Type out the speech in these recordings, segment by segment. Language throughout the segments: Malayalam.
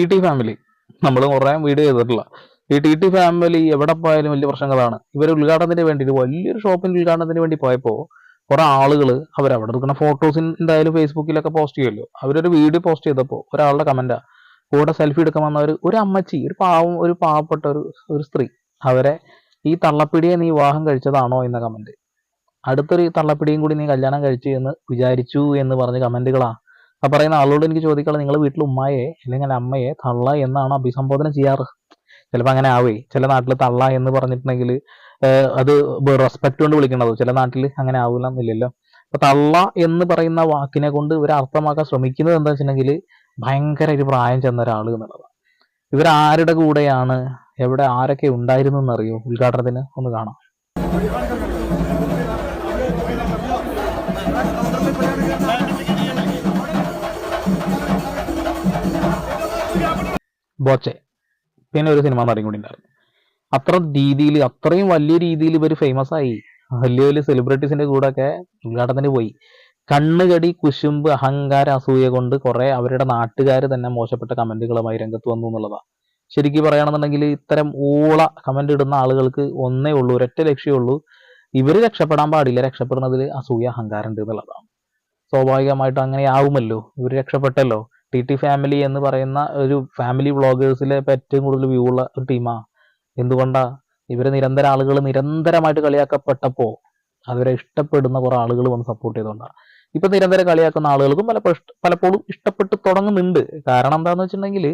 ടി ടി ഫാമിലി നമ്മൾ കുറേ വീഡിയോ ചെയ്തിട്ടില്ല. ഈ ടി ടി ഫാമിലി എവിടെ പോയാലും വലിയ പ്രശ്നങ്ങളാണ്. ഇവർ ഉദ്ഘാടനത്തിന് വേണ്ടി ഒരു വലിയൊരു ഷോപ്പിന്റെ ഉദ്ഘാടനത്തിന് വേണ്ടി പോയപ്പോൾ കുറെ ആളുകൾ അവർ അവിടെ എടുക്കുന്ന ഫോട്ടോസ് എന്തായാലും ഫേസ്ബുക്കിലൊക്കെ പോസ്റ്റ് ചെയ്യുമല്ലോ അവരൊരു വീഡിയോ പോസ്റ്റ് ചെയ്തപ്പോൾ ഒരാളുടെ കമന്റാ കൂടെ സെൽഫി എടുക്കാൻ വന്നവർ ഒരു അമ്മച്ചി ഒരു പാവം ഒരു പാവപ്പെട്ട ഒരു ഒരു സ്ത്രീ അവരെ ഈ തള്ളപ്പിടിയെ നീ വിവാഹം കഴിച്ചതാണോ? എന്ന കമന്റ് അടുത്തൊരു തള്ളപ്പിടിയും കൂടി നീ കല്യാണം കഴിച്ചു എന്ന് വിചാരിച്ചു എന്ന് പറഞ്ഞ കമന്റുകളാ ആ പറയുന്ന ആളോട് എനിക്ക് ചോദിക്കാനുള്ളത് നിങ്ങൾ വീട്ടിൽ ഉമ്മയെ അല്ലെങ്കിൽ അമ്മയെ തള്ള എന്നാണ് അഭിസംബോധന ചെയ്യാറ്? ചിലപ്പോൾ അങ്ങനെ ആവേ. ചില നാട്ടിൽ തള്ള എന്ന് പറഞ്ഞിട്ടുണ്ടെങ്കിൽ അത് റെസ്പെക്ട് കൊണ്ട് വിളിക്കണതോ. ചില നാട്ടിൽ അങ്ങനെ ആവില്ല എന്നില്ലല്ലോ അപ്പൊ തള്ള എന്ന് പറയുന്ന വാക്കിനെ കൊണ്ട് ഇവർ അർത്ഥമാക്കാൻ ശ്രമിക്കുന്നത് എന്താ വെച്ചിട്ടുണ്ടെങ്കിൽ ഭയങ്കര ഒരു പ്രായം ചെന്ന ഒരാൾ എന്നുള്ളതാണ്. ആരുടെ കൂടെയാണ്? എവിടെ ആരൊക്കെ ഉണ്ടായിരുന്നു എന്നറിയോ? ഉദ്ഘാടനത്തിന് ഒന്ന് കാണാം. ബോച്ചെ. പിന്നെ ഒരു സിനിമ നടൻ കൂടി അത്ര രീതിയിൽ അത്രയും വലിയ രീതിയിൽ ഇവർ ഫേമസ് ആയി. വലിയ വലിയ സെലിബ്രിറ്റീസിന്റെ കൂടെ ഒക്കെ ഉദ്ഘാടനത്തിന് പോയി. കണ്ണുകടി കുശുമ്പ് അഹങ്കാര അസൂയ കൊണ്ട് കുറെ അവരുടെ നാട്ടുകാർ തന്നെ മോശപ്പെട്ട കമന്റുകളുമായി രംഗത്ത് വന്നു എന്നുള്ളതാണ് ശരിക്കും പറയുകയാണെന്നുണ്ടെങ്കിൽ ഇത്തരം ഊള കമന്റ് ഇടുന്ന ആളുകൾക്ക് ഒന്നേ ഉള്ളൂ ഒരൊറ്റ ലക്ഷ്യമേ ഇവർ രക്ഷപ്പെടാൻ പാടില്ല. രക്ഷപ്പെടുന്നതിൽ അസൂയ അഹങ്കാരം ഉണ്ട് എന്നുള്ളതാണ് സ്വാഭാവികമായിട്ടും അങ്ങനെ ആവുമല്ലോ ഇവർ രക്ഷപ്പെട്ടല്ലോ. ടി ടി ഫാമിലി എന്ന് പറയുന്ന ഒരു ഫാമിലി വ്ളോഗേഴ്സിലെ ഏറ്റവും കൂടുതൽ വ്യൂ ഉള്ള ഒരു ടീമാ എന്തുകൊണ്ടാ? ഇവർ നിരന്തര ആളുകൾ നിരന്തരമായിട്ട് കളിയാക്കപ്പെട്ടപ്പോൾ അവരെ ഇഷ്ടപ്പെടുന്ന കുറെ ആളുകൾ വന്ന് സപ്പോർട്ട് ചെയ്തുകൊണ്ടാണ് ഇപ്പൊ നിരന്തരം കളിയാക്കുന്ന ആളുകൾക്കും പലപ്പോഴും പലപ്പോഴും ഇഷ്ടപ്പെട്ട് തുടങ്ങുന്നുണ്ട്. കാരണം എന്താന്ന് വെച്ചിട്ടുണ്ടെങ്കിൽ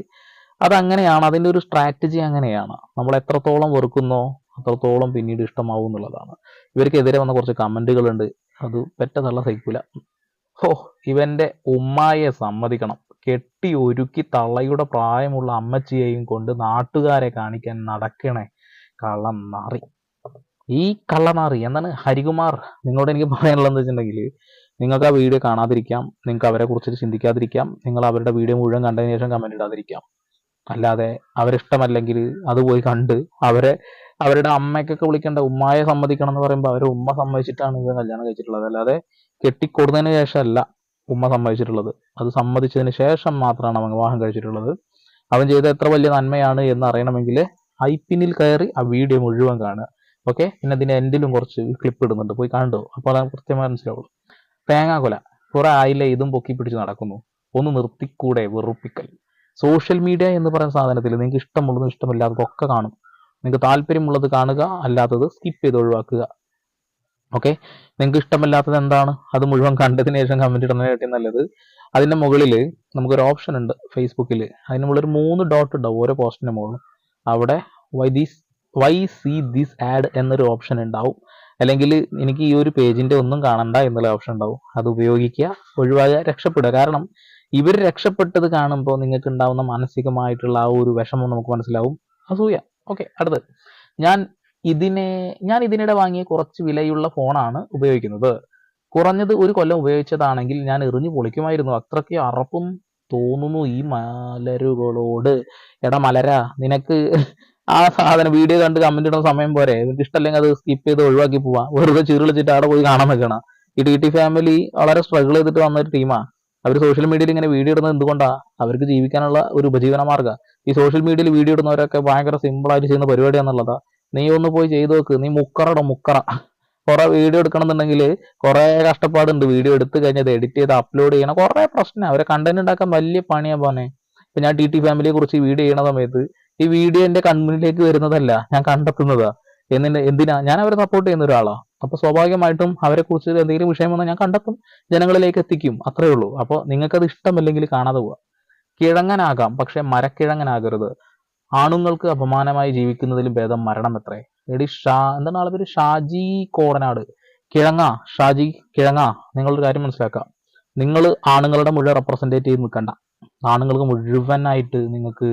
അതങ്ങനെയാണ് അതിന്റെ ഒരു സ്ട്രാറ്റജി അങ്ങനെയാണ്. നമ്മൾ എത്രത്തോളം വെറുക്കുന്നോ അത്രത്തോളം പിന്നീട് ഇഷ്ടമാവും എന്നുള്ളതാണ്. ഇവർക്കെതിരെ വന്ന കുറച്ച് കമന്റുകളുണ്ട് അത് പെറ്റെന്നുള്ള സഹിക്കൂല. ഓ ഇവന്റെ ഉമ്മായെ സമ്മതിക്കണം. കെട്ടി ഒരുക്കി തള്ളയുടെ പ്രായമുള്ള അമ്മച്ചിയെയും കൊണ്ട് നാട്ടുകാരെ കാണിക്കാൻ നടക്കണേ കള്ളം നാറി ഈ കള്ളനാറി എന്താണ്? ഹരികുമാർ നിങ്ങളോട് എനിക്ക് പറയാനുള്ളത് വെച്ചിട്ടുണ്ടെങ്കിൽ നിങ്ങൾക്ക് ആ വീഡിയോ കാണാതിരിക്കാം നിങ്ങൾക്ക് അവരെ കുറിച്ച് ചിന്തിക്കാതിരിക്കാം നിങ്ങൾ അവരുടെ വീഡിയോ മുഴുവൻ കണ്ടതിന് ശേഷം കമന്റ് ഇടാതിരിക്കാം. അല്ലാതെ അവരിഷ്ടമല്ലെങ്കിൽ അത് പോയി കണ്ട് അവരെ അവരുടെ അമ്മയ്ക്കൊക്കെ വിളിക്കേണ്ട ഉമ്മായെ സമ്മതിക്കണം എന്ന് പറയുമ്പോൾ അവരെ ഉമ്മ സമ്മതിച്ചിട്ടാണ് ഇവർ കല്യാണം കഴിച്ചിട്ടുള്ളത്. അല്ലാതെ കെട്ടിക്കൊടുന്നതിന് ശേഷമല്ല. ഉമ്മ സമ്മതിച്ചിട്ടുള്ളത്. അത് സമ്മതിച്ചതിന് ശേഷം മാത്രമാണ് അവൻ വിവാഹം കഴിച്ചിട്ടുള്ളത്. അവൻ ചെയ്ത എത്ര വലിയ നന്മയാണ് എന്ന് അറിയണമെങ്കിൽ ഐപ്പിനിൽ കയറി ആ വീഡിയോ മുഴുവൻ കാണുക. ഓക്കെ? പിന്നെ അതിന്റെ എൻഡിലും കുറച്ച് ക്ലിപ്പ് ഇടുന്നുണ്ട്. പോയി കണ്ടോ? അപ്പോൾ അത് കൃത്യമായി മനസ്സിലാവുള്ളൂ. തേങ്ങാക്കൊല കുറെ ആയില്ലേ ഇതും പൊക്കി പിടിച്ച് നടക്കുന്നു. ഒന്ന് നിർത്തിക്കൂടെ വെറുപ്പിക്കൽ. സോഷ്യൽ മീഡിയ എന്ന് പറയുന്ന സാധനത്തിൽ നിങ്ങൾക്ക് ഇഷ്ടമുള്ളതും ഇഷ്ടമില്ലാത്തതും ഒക്കെ കാണും. നിങ്ങൾക്ക് താല്പര്യമുള്ളത് കാണുക അല്ലാത്തത് സ്കിപ്പ് ചെയ്ത് ഒഴിവാക്കുക. ഓക്കെ നിങ്ങൾക്ക് ഇഷ്ടമല്ലാത്തത് എന്താണ്? അത് മുഴുവൻ കണ്ടതിന് ശേഷം കമന്റ് ഇടുന്നതിനായിട്ട് നല്ലത്. അതിന്റെ മുകളിൽ നമുക്കൊരു ഓപ്ഷൻ ഉണ്ട് ഫേസ്ബുക്കിൽ അതിന് മുകളിൽ മൂന്ന് ഡോട്ട് ഉണ്ടാവും ഓരോ പോസ്റ്റിന്റെ മുകളിൽ. അവിടെ why these why see this ad എന്നൊരു ഓപ്ഷൻ ഉണ്ടാവും. അല്ലെങ്കിൽ എനിക്ക് ഈ ഒരു പേജിന്റെ ഒന്നും കാണണ്ട എന്നുള്ള ഓപ്ഷൻ ഉണ്ടാവും. അത് ഉപയോഗിക്കുക ഒഴിവാക്കുക രക്ഷപ്പെടുക. കാരണം ഇവർ രക്ഷപ്പെട്ടത് കാണുമ്പോൾ നിങ്ങൾക്ക് ഉണ്ടാവുന്ന മാനസികമായിട്ടുള്ള ആ ഒരു വിഷമം നമുക്ക് മനസ്സിലാവും. അസൂയ. ഓക്കെ അടുത്തത്. ഞാൻ ഇതിനെ ഞാൻ ഇതിനിടെ വാങ്ങിയ കുറച്ച് വിലയുള്ള ഫോണാണ് ഉപയോഗിക്കുന്നത്. കുറഞ്ഞത് ഒരു കൊല്ലം ഉപയോഗിച്ചതാണെങ്കിൽ ഞാൻ എറിഞ്ഞു പൊളിക്കുമായിരുന്നു. അത്രയ്ക്ക് അറപ്പും തോന്നുന്നു ഈ മലരുകളോട്. എടാ മലര നിനക്ക് ആ സാധനം വീഡിയോ കണ്ട് കമന്റ് ഇടുന്ന സമയം പോരെ. എനിക്ക് ഇഷ്ടമല്ലെങ്കിൽ അത് സ്കിപ്പ് ചെയ്ത് ഒഴിവാക്കി പോവാ. വെറുതെ ചീറിളിച്ചിട്ട് അവിടെ പോയി കാണാൻ നിൽക്കണം. ഈ ടി ടി ഫാമിലി വളരെ സ്ട്രഗിൾ ചെയ്തിട്ട് വന്ന ഒരു ടീമാ അവർ സോഷ്യൽ മീഡിയയിൽ ഇങ്ങനെ വീഡിയോ ഇടുന്നത് എന്തുകൊണ്ടാ? അവർക്ക് ജീവിക്കാനുള്ള ഒരു ഉപജീവന മാർഗ ഈ സോഷ്യൽ മീഡിയയിൽ വീഡിയോ ഇടുന്നവരൊക്കെ ഭയങ്കര സിമ്പിൾ ആയിട്ട് ചെയ്യുന്ന പരിപാടിയാന്നുള്ളതാ. നീ ഒന്ന് പോയി ചെയ്തു നോക്ക്. നീ മുക്കറടോ മുക്കറ. കുറെ വീഡിയോ എടുക്കണമെന്നുണ്ടെങ്കിൽ കുറെ കഷ്ടപ്പാടുണ്ട്. വീഡിയോ എടുത്തു കഴിഞ്ഞത് എഡിറ്റ് ചെയ്ത് അപ്ലോഡ് ചെയ്യണം. കുറെ പ്രശ്നം. അവരെ കണ്ടന്റ് ഉണ്ടാക്കാൻ വലിയ പണിയാ പോനെ ഇപ്പൊ ഞാൻ ടി ടി ഫാമിലിയെ കുറിച്ച് വീഡിയോ ചെയ്യണ സമയത്ത് ഈ വീഡിയോ എന്റെ കൺമുന്നിലേക്ക് വരുന്നതല്ല ഞാൻ കണ്ടെത്തുന്നതാ. എന്നിട്ട് എന്തിനാ? ഞാൻ അവരെ സപ്പോർട്ട് ചെയ്യുന്ന ഒരാളാ. അപ്പൊ സ്വാഭാവികമായിട്ടും അവരെ കുറിച്ച് എന്തെങ്കിലും വിഷയം വന്നാൽ ഞാൻ കണ്ടെത്തും. ജനങ്ങളിലേക്ക് എത്തിക്കും. അത്രേ ഉള്ളൂ. അപ്പോൾ നിങ്ങൾക്കത് ഇഷ്ടമല്ലെങ്കിൽ കാണാതെ പോവാ. കിഴങ്ങനാകാം. പക്ഷെ മരക്കിഴങ്ങനാകരുത്. ആണുങ്ങൾക്ക് അപമാനമായി ജീവിക്കുന്നതിലും ഭേദം മരണം എത്രേ? എടി ഷാ എന്താണ് ആളെ പേര്? ഷാജി കോടനാട്. കിഴങ്ങ ഷാജി കിഴങ്ങ. നിങ്ങളൊരു കാര്യം മനസ്സിലാക്കാം. നിങ്ങൾ ആണുങ്ങളുടെ മുഴുവൻ റെപ്രസെന്റേറ്റ് ചെയ്ത് നിൽക്കണ്ട. ആണുങ്ങൾക്ക് മുഴുവനായിട്ട് നിങ്ങൾക്ക്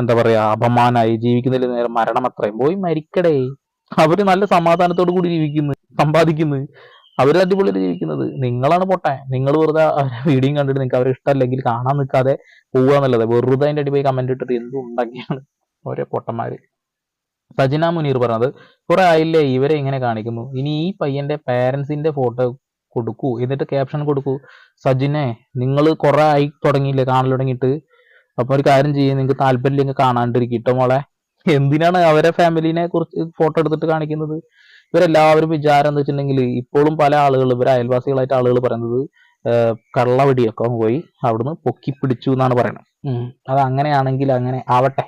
എന്താ പറയുക അപമാനമായി ജീവിക്കുന്നതിൽ നേരെ മരണം അത്രയും പോയി മരിക്കടേ. അവർ നല്ല സമാധാനത്തോടു കൂടി ജീവിക്കുന്നു സമ്പാദിക്കുന്നു. അവർ അടിപൊളിയായിട്ട് ജീവിക്കുന്നത്. നിങ്ങളാണ് പൊട്ടെ. നിങ്ങൾ വെറുതെ വീഡിയോ കണ്ടിട്ട് നിങ്ങൾക്ക് അവരെ ഇഷ്ടമല്ലെങ്കിൽ കാണാൻ നിൽക്കാതെ പോവുക എന്നുള്ളത്. വെറുതെ അതിന്റെ അടിപൊളി പോയി കമന്റ് ഇട്ടിട്ട് എന്തും ഉണ്ടാക്കിയാണ് ഓരോ പൊട്ടന്മാര്. സജിന മുനീർ പറഞ്ഞത് കുറെ ആയില്ലേ? ഇവരെ ഇങ്ങനെ കാണിക്കുന്നു. ഇനി ഈ പയ്യന്റെ പേരൻസിന്റെ ഫോട്ടോ കൊടുക്കൂ. എന്നിട്ട് ക്യാപ്ഷൻ കൊടുക്കൂ. സജിനെ നിങ്ങൾ കുറെ ആയി തുടങ്ങിയില്ലേ? കാണൽ തുടങ്ങിയിട്ട്. അപ്പൊ ഒരു കാര്യം ചെയ്യും. നിങ്ങൾക്ക് താല്പര്യം കാണാണ്ടിരിക്കും കേട്ടോ മോളെ. എന്തിനാണ് അവരെ ഫാമിലിനെ കുറിച്ച് ഫോട്ടോ എടുത്തിട്ട് കാണിക്കുന്നത്? ഇവരെല്ലാവരും വിചാരം എന്താ വെച്ചിട്ടുണ്ടെങ്കിൽ ഇപ്പോഴും പല ആളുകൾ ഇവർ അയൽവാസികളായിട്ട് ആളുകൾ പറയുന്നത് കള്ളവടിയൊക്കെ പോയി അവിടുന്ന് പൊക്കി പിടിച്ചു എന്നാണ് പറയുന്നത്. അത് അങ്ങനെയാണെങ്കിൽ അങ്ങനെ ആവട്ടെ.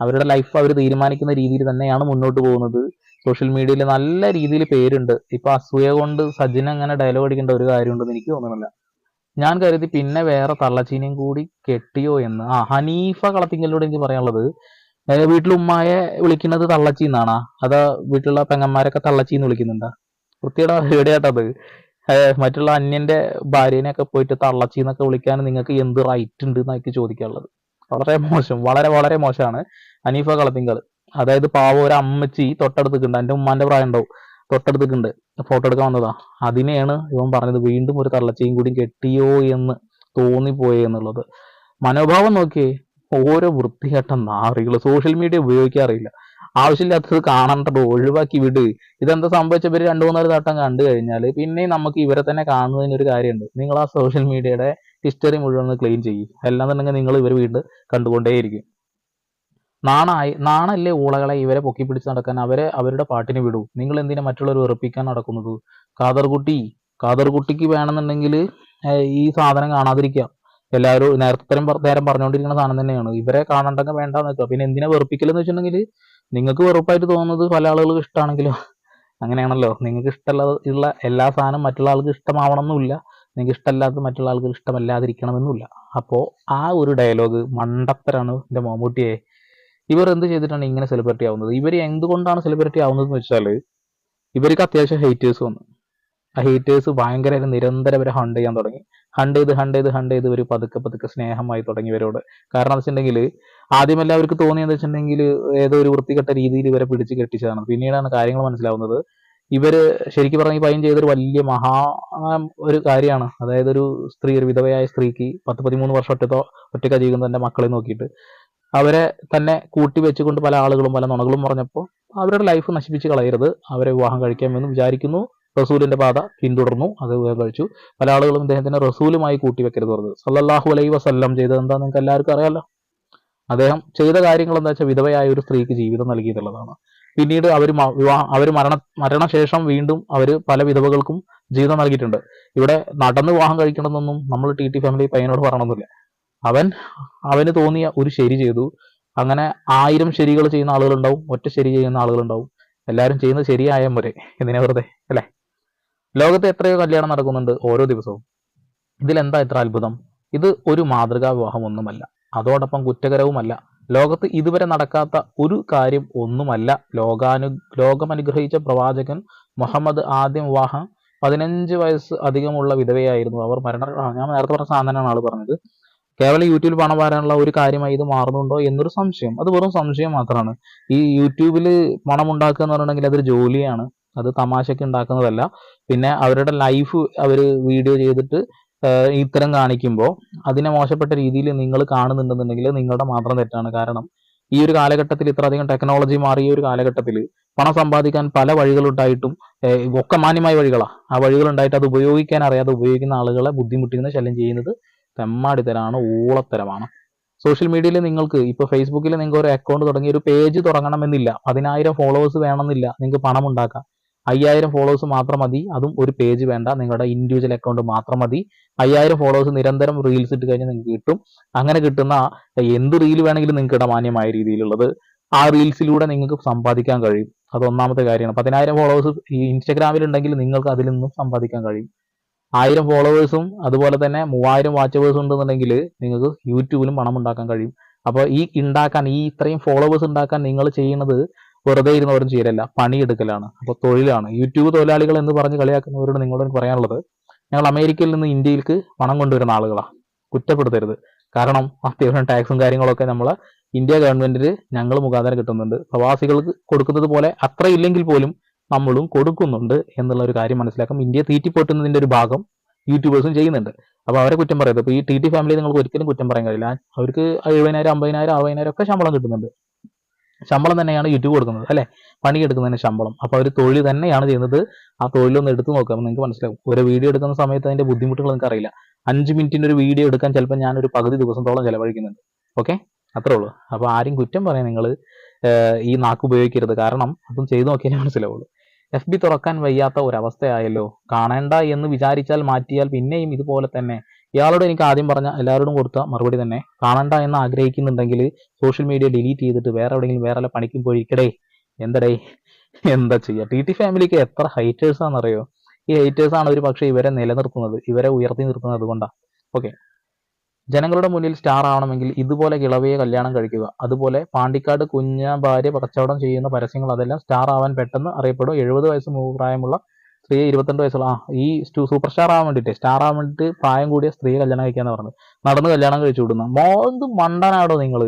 അവരുടെ ലൈഫ് അവർ തീരുമാനിക്കുന്ന രീതിയിൽ തന്നെയാണ് മുന്നോട്ട് പോകുന്നത്. സോഷ്യൽ മീഡിയയിൽ നല്ല രീതിയിൽ പേരുണ്ട്. ഇപ്പൊ അസൂയ കൊണ്ട് സജിൻ അങ്ങനെ ഡയലോഗ് അടിക്കേണ്ട ഒരു കാര്യമുണ്ടെന്ന് എനിക്ക് തോന്നുന്നില്ല. ഞാൻ കരുതി പിന്നെ വേറെ തള്ളച്ചീനയും കൂടി കെട്ടിയോ എന്ന്. ആ ഹനീഫ കളത്തിങ്കലിനോട് എനിക്ക് പറയാനുള്ളത് വീട്ടിൽ ഉമ്മയെ വിളിക്കുന്നത് തള്ളച്ചി എന്നാണാ അതാ വീട്ടിലുള്ള പെങ്ങന്മാരൊക്കെ തള്ളച്ചി എന്ന് വിളിക്കുന്നുണ്ടാ വൃത്തിയുടെ പരിപാടിയാട്ടത് മറ്റുള്ള അന്യന്റെ ഭാര്യനെയൊക്കെ പോയിട്ട് തള്ളച്ചി എന്നൊക്കെ വിളിക്കാൻ നിങ്ങൾക്ക് എന്ത് റൈറ്റ് ഉണ്ട് എന്നാ എനിക്ക് ചോദിക്കാനുള്ളത്. വളരെ മോശം വളരെ വളരെ മോശമാണ്. അനീഫ കളത്തിങ്കൽ അതായത് പാവം ഒരു അമ്മച്ചി തൊട്ടടുത്തേക്കുണ്ട്. എന്റെ ഉമ്മാന്റെ പ്രായം ഉണ്ടാവും തൊട്ടടുത്തേക്കുണ്ട്. ഫോട്ടോ എടുക്കാൻ വന്നതാ. അതിനെയാണ് ഇവൻ പറഞ്ഞത്. വീണ്ടും ഒരു തള്ളച്ചയും കൂടി കെട്ടിയോ എന്ന് തോന്നിപ്പോയെന്നുള്ളത് മനോഭാവം നോക്കിയേ. ഓരോ വൃത്തികെട്ട നാറികൾ സോഷ്യൽ മീഡിയ ഉപയോഗിക്കാറില്ല. ആവശ്യമില്ലാത്തത് കാണണ്ടത് ഒഴിവാക്കി വിട്. ഇതെന്താ സംഭവിച്ച ഇവർ രണ്ടു മൂന്നാൽ തട്ടം കണ്ടു കഴിഞ്ഞാൽ പിന്നെ നമുക്ക് ഇവരെ തന്നെ കാണുന്നതിന് ഒരു കാര്യമുണ്ട്. നിങ്ങൾ ആ സോഷ്യൽ മീഡിയയുടെ ഹിസ്റ്ററി മുഴുവൻ ക്ലീൻ ചെയ്യും. അല്ലാന്നുണ്ടെങ്കിൽ നിങ്ങൾ ഇവർ വീണ്ടും കണ്ടുകൊണ്ടേയിരിക്കും. നാണായി നാണല്ലേ ഊളകളെ ഇവരെ പൊക്കി പിടിച്ച് നടക്കാൻ അവരെ അവരുടെ പാട്ടിന് വിടൂ. നിങ്ങൾ എന്തിനാ മറ്റുള്ളവർ വെറുപ്പിക്കാൻ നടക്കുന്നത്? കാതർകുട്ടി കാതർകുട്ടിക്ക് വേണമെന്നുണ്ടെങ്കിൽ ഈ സാധനം കാണാതിരിക്കുക എല്ലാവരും നേരത്തെ തരം നേരം പറഞ്ഞുകൊണ്ടിരിക്കുന്ന സാധനം തന്നെയാണ്. ഇവരെ കാണണ്ടെങ്കിൽ വേണ്ടെന്ന് വെക്കുക പിന്നെ എന്തിനാ വെറുപ്പിക്കലെന്ന് വെച്ചിട്ടുണ്ടെങ്കിൽ നിങ്ങൾക്ക് വെറുപ്പായിട്ട് തോന്നുന്നത് പല ആളുകൾക്ക് ഇഷ്ടമാണെങ്കിലും അങ്ങനെയാണല്ലോ. നിങ്ങൾക്ക് ഇഷ്ടമുള്ള എല്ലാ സാധനം മറ്റുള്ള ആൾക്ക് ഇഷ്ടമാവണമെന്നില്ല. നിങ്ങൾക്ക് ഇഷ്ടമല്ലാത്ത മറ്റുള്ള ആൾക്ക് ഇഷ്ടമല്ലാതിരിക്കണമെന്നില്ല. അപ്പോൾ ആ ഒരു ഡയലോഗ് മണ്ടത്തരാണ് എന്റെ മമ്മൂട്ടിയെ. ഇവർ എന്ത് ചെയ്തിട്ടാണ് ഇങ്ങനെ സെലിബ്രിറ്റി ആവുന്നത്? ഇവർ എന്തുകൊണ്ടാണ് സെലിബ്രിറ്റി ആവുന്നത് എന്ന് വെച്ചാൽ ഇവർക്ക് അത്യാവശ്യം ഹേറ്റേഴ്സ് വന്നു. ആ ഹേറ്റേഴ്സ് ഭയങ്കര നിരന്തരം ഇവരെ ഹണ്ട് ചെയ്യാൻ തുടങ്ങി. ഹണ്ട് ചെയ്ത് ഹണ്ട് ചെയ്ത് ഹണ്ട് ചെയ്ത് ഒരു പതുക്കെ പതുക്കെ സ്നേഹമായി തുടങ്ങിയവരോട് കാരണം എന്ന് വെച്ചിട്ടുണ്ടെങ്കിൽ ആദ്യം എല്ലാവർക്കും തോന്നിയെന്ന് വെച്ചിട്ടുണ്ടെങ്കിൽ ഏതോ ഒരു വൃത്തികെട്ട രീതിയിൽ ഇവരെ പിടിച്ച് കെട്ടിച്ചതാണ്. പിന്നീടാണ് കാര്യങ്ങൾ മനസ്സിലാവുന്നത്. ഇവർ ശരിക്കും പറഞ്ഞാൽ പയ്യൻ ചെയ്തൊരു വലിയ മഹാ ഒരു കാര്യമാണ്. അതായത് ഒരു സ്ത്രീ ഒരു വിധവയായ സ്ത്രീക്ക് പത്ത് പതിമൂന്ന് വർഷം ഒറ്റത്തോ ഒറ്റക്ക ജീവിക്കുന്ന തന്റെ മക്കളെ നോക്കിയിട്ട്. അവരെ തന്നെ കൂട്ടി വെച്ചുകൊണ്ട് പല ആളുകളും പല നുണകളും പറഞ്ഞപ്പോൾ അവരുടെ ലൈഫ് നശിപ്പിച്ച് കളയരുത്. അവരെ വിവാഹം കഴിക്കാമെന്ന് വിചാരിക്കുന്നു. റസൂലിന്റെ പാത പിന്തുടർന്നു. അത് കഴിച്ചു പല ആളുകളും ഇദ്ദേഹത്തിന് റസൂലുമായി കൂട്ടിവെക്കരുത് പറഞ്ഞത്. സല്ലല്ലാഹു അലൈ വസല്ലം ചെയ്തത് എന്താ നിങ്ങൾക്ക് എല്ലാവർക്കും അറിയാലോ? അദ്ദേഹം ചെയ്ത കാര്യങ്ങൾ എന്താ വെച്ചാൽ വിധവയായ ഒരു സ്ത്രീക്ക് ജീവിതം നൽകിയിട്ടുള്ളതാണ്. പിന്നീട് അവർ വിവാഹം അവർ മരണ മരണശേഷം വീണ്ടും അവർ പല വിധവകൾക്കും ജീവിതം നൽകിയിട്ടുണ്ട്. ഇവിടെ നടന്ന് വിവാഹം കഴിക്കണമെന്നൊന്നും നമ്മൾ ടി ടി ഫാമിലി പയ്യനോട് പറയണമെന്നില്ല അവൻ അവന് തോന്നിയ ഒരു ശരി ചെയ്തു. അങ്ങനെ ആയിരം ശരികൾ ചെയ്യുന്ന ആളുകളുണ്ടാവും. ഒറ്റ ശരി ചെയ്യുന്ന ആളുകളുണ്ടാവും. എല്ലാവരും ചെയ്യുന്നത് ശരിയായാൽ മുരെ എന്തിനാ വെറുതെ? അല്ലേ? ലോകത്ത് എത്രയോ കല്യാണം നടക്കുന്നുണ്ട് ഓരോ ദിവസവും. ഇതിലെന്താ ഇത്ര അത്ഭുതം? ഇത് ഒരു മാതൃകാ വിവാഹം ഒന്നുമല്ല അതോടൊപ്പം കുറ്റകരവുമല്ല. ലോകത്ത് ഇതുവരെ നടക്കാത്ത ഒരു കാര്യം ഒന്നുമല്ല. ലോകാനു ലോകമനുഗ്രഹിച്ച പ്രവാചകൻ മുഹമ്മദ് ആദ്യം വിവാഹം പതിനഞ്ച് വയസ്സ് അധികമുള്ള വിധവയായിരുന്നു. അവർ മരണ ഞാൻ നേരത്തെ പറഞ്ഞ സാധനമാണ് ആൾ പറഞ്ഞത്. കേവലം യൂട്യൂബിൽ പണം വരാനുള്ള ഒരു കാര്യമായി ഇത് മാറുന്നുണ്ടോ എന്നൊരു സംശയം. അത് വെറും സംശയം മാത്രമാണ്. ഈ യൂട്യൂബിൽ പണം ഉണ്ടാക്കുക എന്ന് പറഞ്ഞിട്ടുണ്ടെങ്കിൽ അതൊരു ജോലിയാണ്. അത് തമാശയ്ക്ക് ഉണ്ടാക്കുന്നതല്ല പിന്നെ അവരുടെ ലൈഫ് അവർ വീഡിയോ ചെയ്തിട്ട് ഇത്തരം കാണിക്കുമ്പോൾ അതിനെ മോശപ്പെട്ട രീതിയിൽ നിങ്ങൾ കാണുന്നുണ്ടെന്നുണ്ടെങ്കിൽ നിങ്ങളുടെ മാത്രം തെറ്റാണ്. കാരണം ഈ ഒരു കാലഘട്ടത്തിൽ ഇത്രയധികം ടെക്നോളജി മാറിയ ഒരു കാലഘട്ടത്തിൽ പണം സമ്പാദിക്കാൻ പല വഴികളുണ്ടായിട്ടും ഒക്കെ മാന്യമായ വഴികളാണ് ആ വഴികളുണ്ടായിട്ട് അത് ഉപയോഗിക്കാൻ അറിയാതെ ഉപയോഗിക്കുന്ന ആളുകളെ ബുദ്ധിമുട്ടിക്കുന്ന ശല്യം ചെയ്യുന്നത് തെമ്മാടിത്തരാണ് ഊളത്തരമാണ്. സോഷ്യൽ മീഡിയയിൽ നിങ്ങൾക്ക് ഇപ്പോൾ ഫേസ്ബുക്കിൽ നിങ്ങൾക്ക് ഒരു അക്കൗണ്ട് തുടങ്ങി ഒരു പേജ് തുടങ്ങണമെന്നില്ല. പതിനായിരം ഫോളോവേഴ്സ് വേണമെന്നില്ല. നിങ്ങൾക്ക് പണം ഉണ്ടാക്കാം അയ്യായിരം ഫോളോവേഴ്സ് മാത്രം മതി. അതും ഒരു പേജ് വേണ്ട. നിങ്ങളുടെ ഇൻഡിവിജ്വൽ അക്കൗണ്ട് മാത്രം മതി. അയ്യായിരം ഫോളോവേഴ്സ് നിരന്തരം റീൽസ് ഇട്ട് കഴിഞ്ഞാൽ നിങ്ങൾക്ക് കിട്ടും. അങ്ങനെ കിട്ടുന്ന എന്ത് റീൽ വേണമെങ്കിലും നിങ്ങൾക്ക് ഇടാം മാന്യമായ രീതിയിലുള്ളത്. ആ റീൽസിലൂടെ നിങ്ങൾക്ക് സമ്പാദിക്കാൻ കഴിയും. അത് ഒന്നാമത്തെ കാര്യമാണ്. പതിനായിരം ഫോളോവേഴ്സ് ഈ ഇൻസ്റ്റാഗ്രാമിൽ ഉണ്ടെങ്കിൽ നിങ്ങൾക്ക് അതിൽ നിന്നും സമ്പാദിക്കാൻ കഴിയും. ആയിരം ഫോളോവേഴ്സും അതുപോലെ തന്നെ മൂവായിരം വാച്ചവേഴ്സും ഉണ്ടെന്നുണ്ടെങ്കിൽ നിങ്ങൾക്ക് യൂട്യൂബിലും പണം ഉണ്ടാക്കാൻ കഴിയും. അപ്പോൾ ഈ ഉണ്ടാക്കാൻ ഈ ഇത്രയും ഫോളോവേഴ്സ് ഉണ്ടാക്കാൻ നിങ്ങൾ ചെയ്യുന്നത് വെറുതെ ഇരുന്നവരും ചെയ്യലല്ല പണിയെടുക്കലാണ്. അപ്പോൾ തൊഴിലാണ്. യൂട്യൂബ് തൊഴിലാളികൾ എന്ന് പറഞ്ഞ് കളിയാക്കുന്നവരോട് നിങ്ങളോട് പറയാനുള്ളത് ഞങ്ങൾ അമേരിക്കയിൽ നിന്ന് ഇന്ത്യയിലേക്ക് പണം കൊണ്ടുവരുന്ന ആളുകളാണ് കുറ്റപ്പെടുത്തരുത്. കാരണം അത്യാവശ്യം ടാക്സും കാര്യങ്ങളൊക്കെ നമ്മൾ ഇന്ത്യ ഗവൺമെന്റിന് ഞങ്ങൾ മുഖാന്തരം കിട്ടുന്നുണ്ട്. പ്രവാസികൾക്ക് കൊടുക്കുന്നത് പോലെ അത്ര ഇല്ലെങ്കിൽ പോലും നമ്മളും കൊടുക്കുന്നുണ്ട് എന്നുള്ള ഒരു കാര്യം മനസ്സിലാക്കാം. ഇന്ത്യ തീറ്റിപ്പൊട്ടുന്നതിന്റെ ഒരു ഭാഗം യൂട്യൂബേഴ്സും ചെയ്യുന്നുണ്ട്. അപ്പോൾ അവരെ കുറ്റം പറയരുത്. ഇപ്പൊ ഈ ടി ടി ഫാമിലി നിങ്ങൾക്ക് ഒരിക്കലും കുറ്റം പറയാൻ കഴിയില്ല. അവർക്ക് എഴുപതിനായിരം അമ്പതിനായിരം അറുപതിനായിരം ഒക്കെ ശമ്പളം കിട്ടുന്നുണ്ട്. ശമ്പളം തന്നെയാണ് യൂട്യൂബ് കൊടുക്കുന്നത് അല്ലെ? പണിയെടുക്കുന്നതിന് ശമ്പളം. അപ്പോൾ അവർ തൊഴിൽ തന്നെയാണ് ചെയ്യുന്നത്. ആ തൊഴിലൊന്ന് എടുത്തു നോക്കാം നിങ്ങൾക്ക് മനസ്സിലാവും. ഒരു വീഡിയോ എടുക്കുന്ന സമയത്ത് അതിന്റെ ബുദ്ധിമുട്ടുകൾ നിങ്ങൾക്ക് അറിയില്ല. അഞ്ച് മിനിറ്റിന്റെ ഒരു വീഡിയോ എടുക്കാൻ ചിലപ്പോൾ ഞാൻ ഒരു പകുതി ദിവസത്തോളം ചിലവഴിക്കുന്നുണ്ട്. ഓക്കെ? അത്രേ ഉള്ളൂ. അപ്പോൾ ആരും കുറ്റം പറയാൻ നിങ്ങൾ ഈ നാക്ക് ഉപയോഗിക്കരുത്. കാരണം അതും ചെയ്തു നോക്കിയാലേ മനസ്സിലാവുള്ളൂ. എഫ് ബി തുറക്കാൻ വയ്യാത്ത ഒരവസ്ഥയായല്ലോ. കാണേണ്ട എന്ന് വിചാരിച്ചാൽ മാറ്റിയാൽ പിന്നെയും ഇതുപോലെ തന്നെ ഇയാളോട് എനിക്ക് ആദ്യം പറഞ്ഞ എല്ലാവരോടും കൊടുത്ത മറുപടി തന്നെ കാണണ്ട എന്ന് ആഗ്രഹിക്കുന്നുണ്ടെങ്കിൽ സോഷ്യൽ മീഡിയ ഡിലീറ്റ് ചെയ്തിട്ട് വേറെ എവിടെയെങ്കിലും വേറെ വല്ല പണിക്കും പോയിരിക്കടേ. എന്തടേ? എന്താ ചെയ്യുക ടി ടി ഫാമിലിക്ക് എത്ര ഹൈറ്റേഴ്സ് ആണെന്നറിയോ? ഈ ഹൈറ്റേഴ്സ് ആണ് ഒരു പക്ഷേ ഇവരെ നിലനിർത്തുന്നത് ഇവരെ ഉയർത്തി നിർത്തുന്നത് അതുകൊണ്ടാണ് ഓക്കെ ജനങ്ങളുടെ മുന്നിൽ സ്റ്റാർ ആവണമെങ്കിൽ ഇതുപോലെ കിളവയെ കല്യാണം കഴിക്കുക അതുപോലെ പാണ്ടിക്കാട് കുഞ്ഞ ഭാര്യ കച്ചവടം ചെയ്യുന്ന പരസ്യങ്ങൾ അതെല്ലാം സ്റ്റാർ ആവാൻ പെട്ടെന്ന് അറിയപ്പെടും. എഴുപത് വയസ്സ് പ്രായമുള്ള സ്ത്രീയെ ഇരുപത്തിരണ്ട് വയസ്സുള്ള ആ ഈ സൂപ്പർ സ്റ്റാർ ആവാൻ വേണ്ടിയിട്ട് സ്റ്റാർ ആവാൻ വേണ്ടിയിട്ട് പ്രായം കൂടിയ സ്ത്രീ കല്യാണം കഴിക്കാന്ന് പറഞ്ഞത്. നടന്ന് കല്യാണം കഴിച്ചു വിടുന്ന. മോന്ത് മണ്ടനാടോ നിങ്ങൾ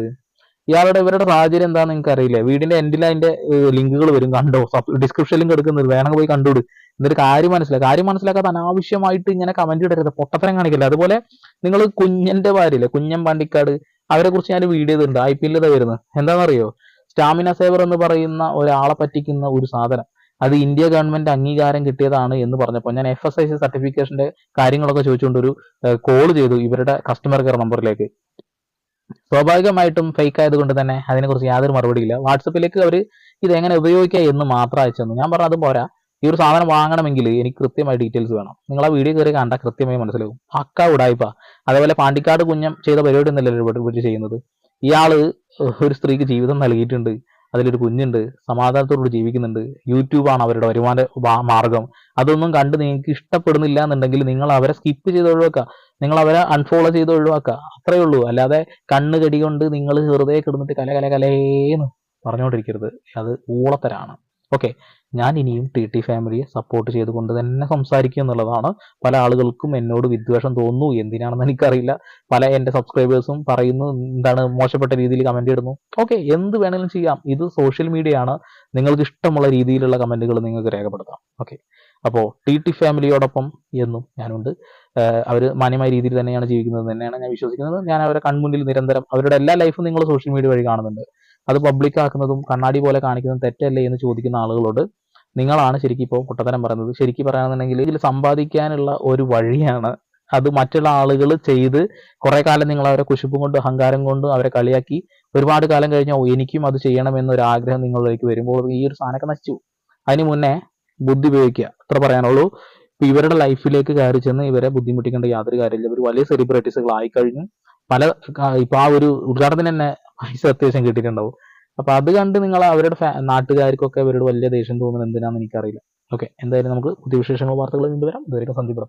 ഇയാളുടെ ഇവരുടെ സാഹചര്യം എന്താണെന്ന് നിങ്ങൾക്ക് അറിയില്ല വീടിന്റെ എൻഡിൽ അതിന്റെ ലിങ്കുകൾ വരും കണ്ടോ? ഡിസ്ക്രിപ്ഷൻ ലിങ്ക് എടുക്കുന്നത്. വേണമെങ്കിൽ പോയി കണ്ടുവിട് എന്നിട്ട് കാര്യം മനസ്സിലാക്കുക കാര്യം മനസ്സിലാക്കാത്ത അനാവശ്യമായിട്ട് ഇങ്ങനെ കമന്റ് ഇടരുത്. പൊട്ടത്തരം കാണിക്കില്ല? അതുപോലെ നിങ്ങൾ കുഞ്ഞന്റെ ഭാര്യയില്ലേ? കുഞ്ഞൻ പാണ്ടിക്കാട് അവരെ കുറിച്ച് ഞാൻ വീഡിയോ ചെയ്തിട്ടുണ്ട് ഐ പി എല്ലിൽ വരുന്നത്. എന്താണെന്നറിയോ? സ്റ്റാമിന സേവർ എന്ന് പറയുന്ന ഒരാളെ പറ്റിക്കുന്ന ഒരു സാധനം. അത് ഇന്ത്യ ഗവൺമെന്റ് അംഗീകാരം കിട്ടിയതാണ് എന്ന് പറഞ്ഞപ്പോൾ ഞാൻ എഫ് എസ് ഐ സി സർട്ടിഫിക്കേഷന്റെ കാര്യങ്ങളൊക്കെ ചോദിച്ചുകൊണ്ട് ഒരു കോൾ ചെയ്തു ഇവരുടെ കസ്റ്റമർ കെയർ നമ്പറിലേക്ക് സ്വാഭാവികമായിട്ടും ഫേക്ക് ആയതുകൊണ്ട് തന്നെ അതിനെക്കുറിച്ച് യാതൊരു മറുപടിയില്ല. വാട്സപ്പിലേക്ക് അവർ ഇത് എങ്ങനെ ഉപയോഗിക്കുക എന്ന് മാത്രം അയച്ചു ഞാൻ പറഞ്ഞത് പോരാ. ഈ ഒരു സാധനം വാങ്ങണമെങ്കിൽ എനിക്ക് കൃത്യമായി ഡീറ്റെയിൽസ് വേണം. നിങ്ങൾ ആ വീഡിയോ കയറി കണ്ട കൃത്യമായി മനസ്സിലാവും. പക്ക ഉടായ്പ അതേപോലെ പാണ്ടിക്കാട് കുഞ്ഞം ചെയ്ത പരിപാടി ഒന്നല്ലല്ലോ ചെയ്യുന്നത്? ഇയാൾ ഒരു സ്ത്രീക്ക് ജീവിതം നൽകിയിട്ടുണ്ട്. അതിലൊരു കുഞ്ഞുണ്ട് സമാധാനത്തോടുകൂടി ജീവിക്കുന്നുണ്ട്. യൂട്യൂബാണ് അവരുടെ വരുമാന മാർഗം. അതൊന്നും കണ്ട് നിങ്ങൾക്ക് ഇഷ്ടപ്പെടുന്നില്ല എന്നുണ്ടെങ്കിൽ നിങ്ങൾ അവരെ സ്കിപ്പ് ചെയ്ത് ഒഴിവാക്കുക. നിങ്ങൾ അവരെ അൺഫോളോ ചെയ്ത് ഒഴിവാക്കുക. അത്രയേ ഉള്ളൂ. അല്ലാതെ കണ്ണ് കടി കൊണ്ട് നിങ്ങൾ ഹൃദയ കിടന്നിട്ട് കല കല കലേന്ന് പറഞ്ഞുകൊണ്ടിരിക്കരുത്. അത് ഊളത്തരാണ്. ഓക്കെ ഞാൻ ഇനിയും ടി ടി ഫാമിലിയെ സപ്പോർട്ട് ചെയ്തുകൊണ്ട് തന്നെ സംസാരിക്കുക എന്നുള്ളതാണ്. പല ആളുകൾക്കും എന്നോട് വിദ്വേഷം തോന്നുന്നു. എന്തിനാണെന്ന് എനിക്കറിയില്ല. പല എന്റെ സബ്സ്ക്രൈബേഴ്സും പറയുന്നു എന്താണ് മോശപ്പെട്ട രീതിയിൽ കമന്റ് ഇടുന്നു. ഓക്കെ എന്ത് വേണമെങ്കിലും ചെയ്യാം. ഇത് സോഷ്യൽ മീഡിയ ആണ്. നിങ്ങൾക്ക് ഇഷ്ടമുള്ള രീതിയിലുള്ള കമന്റുകൾ നിങ്ങൾക്ക് രേഖപ്പെടുത്താം. ഓക്കെ അപ്പോൾ ടി ടി ഫാമിലിയോടൊപ്പം എന്നും ഞാനുണ്ട്. അവർ മാന്യമായ രീതിയിൽ തന്നെയാണ് ജീവിക്കുന്നത് തന്നെയാണ് ഞാൻ വിശ്വസിക്കുന്നത്. ഞാൻ അവരെ കൺമുന്നിൽ നിരന്തരം അവരുടെ എല്ലാ ലൈഫും നിങ്ങൾ സോഷ്യൽ മീഡിയ വഴി കാണുന്നുണ്ട്. അത് പബ്ലിക് ആക്കുന്നതും കണ്ണാടി പോലെ കാണിക്കുന്നതും തെറ്റല്ലേ എന്ന് ചോദിക്കുന്ന ആളുകളോട് നിങ്ങളാണ് ശരിക്കും ഇപ്പോൾ കുട്ടത്തരം പറയുന്നത്. ശരിക്കും പറയുകയാണെന്നുണ്ടെങ്കിൽ ഇതിൽ സമ്പാദിക്കാനുള്ള ഒരു വഴിയാണ് അത് മറ്റുള്ള ആളുകൾ ചെയ്ത് കുറെ കാലം നിങ്ങൾ അവരെ കുശുപ്പും കൊണ്ട് അഹങ്കാരം കൊണ്ട് അവരെ കളിയാക്കി ഒരുപാട് കാലം കഴിഞ്ഞാൽ എനിക്കും അത് ചെയ്യണം എന്നൊരു ആഗ്രഹം നിങ്ങളിലേക്ക് വരുമ്പോൾ ഈ ഒരു സാധനമൊക്കെ നശിച്ചു അതിന് മുന്നേ ബുദ്ധി ഉപയോഗിക്കുക. അത്ര പറയാനുള്ളൂ. ഇപ്പൊ ഇവരുടെ ലൈഫിലേക്ക് കയറി ചെന്ന് ഇവരെ ബുദ്ധിമുട്ടിക്കേണ്ട യാതൊരു കാര്യമില്ല. ഇവർ വലിയ സെലിബ്രിറ്റീസുകൾ ആയിക്കഴിഞ്ഞു പല ഇപ്പൊ ആ ഒരു ഉദ്ഘാടനത്തിന് തന്നെ പൈസ അത്യാവശ്യം കിട്ടിയിട്ടുണ്ടാവും. അപ്പൊ അത് കണ്ട് നിങ്ങൾ അവരുടെ നാട്ടുകാർക്കൊക്കെ അവരോട് വലിയ ദേഷ്യം തോന്നുന്നത് എന്തിനാന്ന് എനിക്കറിയില്ല. ഓക്കെ എന്തായാലും നമുക്ക് പുതിയ വിശേഷങ്ങൾ വാർത്തകൾ വീണ്ടും വരാം. ഇതുവരെ സന്ദീപ്